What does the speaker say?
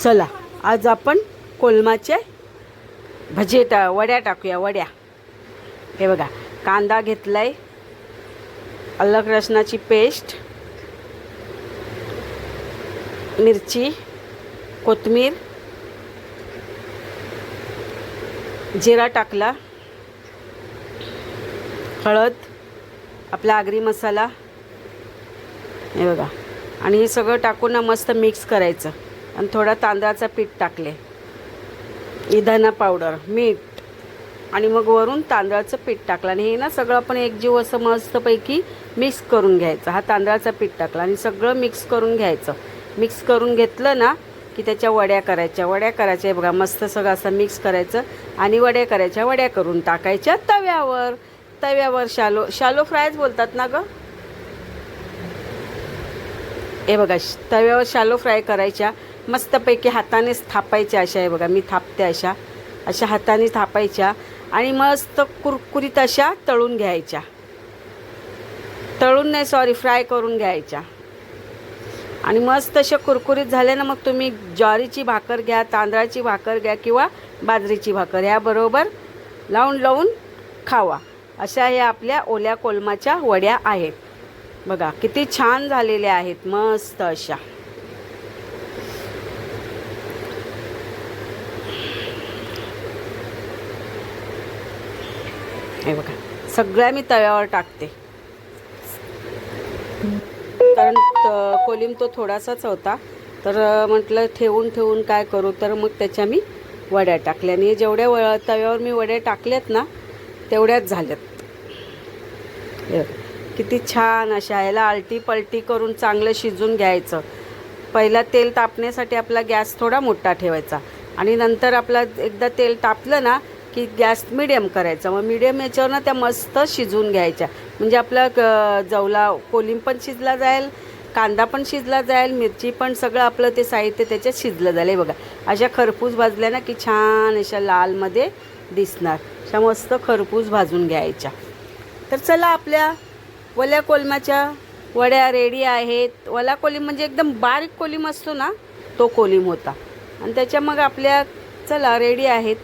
चला आज आपण कोलमाचे भजे टा वड्या टाकूया वड्या. हे बघा कांदा घेतलाय अलग रसनाची पेस्ट मिरची कोथमीर जिरा टाकला हळद आपला आगरी मसाला. हे बघा आणि हे सगळं टाकून ना मस्त मिक्स करायचं. आणि थोडा तांदळाचं पीठ टाकले. इधाना पावडर मीठ आणि मग वरून तांदळाचं पीठ टाकलं. आणि हे ना सगळं आपण एकजीव असं मस्तपैकी मिक्स करून घ्यायचं. हा तांदळाचा पीठ टाकला आणि सगळं मिक्स करून घ्यायचं. मिक्स करून घेतलं ना की त्याच्या वड्या करायच्या. वड्या करायच्या हे बघा मस्त सगळं असं मिक्स करायचं आणि वड्या करायच्या वड्या करून टाकायच्या तव्यावर. तव्यावर शालो शालो फ्रायच बोलतात ना गं? हे बघा तव्यावर शालो फ्राय करायच्या. मस्तपैकी हातानेच थापायच्या अशा आहे बघा मी थापते अशा. अशा हाताने थापायच्या आणि मस्त कुरकुरीत अशा तळून घ्यायच्या. तळून नाही सॉरी फ्राय करून घ्यायच्या. आणि मस्त अशा कुरकुरीत झाल्या ना मग तुम्ही ज्वारीची भाकर घ्या तांदळाची भाकर घ्या किंवा बाजरीची भाकर ह्याबरोबर लावून लावून खावा. अशा ह्या आपल्या ओल्या कोलमाच्या वड्या आहेत. बघा किती छान झालेल्या आहेत मस्त अशा. हे बघा. सगळ्या मी तव्यावर टाकते. कारण त- कोलिम तो थोडासाच होता. तर म्हटलं ठेवून ठेवून काय करू? तर मग त्याच्या मी वड्या टाकल्या. आणि जेवढ्या व तव्यावर मी वड्या टाकल्यात ना तेवढ्याच झाल्यात. किती छान अशा याला आलटी पलटी करून चांगलं शिजून घ्यायचं. पहिला तेल तापण्यासाठी आपला गॅस थोडा मोठा ठेवायचा. आणि नंतर आपला एकदा तेल तापलं ना की गॅस मिडियम करायचा. मग मिडियम याच्यावर ना त्या मस्त शिजवून घ्यायच्या. म्हणजे आपला क- जवला कोलिंब पण शिजला जाईल कांदा पण शिजला जाईल मिरची पण सगळं आपलं ते साहित्य त्याच्यात शिजलं जाईल. हे बघा अशा खरपूस भाजल्या ना की छान अशा लालमध्ये दिसणार. अशा मस्त खरपूस भाजून घ्यायच्या. तर चला आपल्या वल्या कोलमाच्या वड्या रेडी आहेत. वला कोलिम म्हणजे एकदम बारीक कोलिम असतो ना तो कोलिम होता. आणि त्याच्या मग आपल्या चला रेडी आहेत.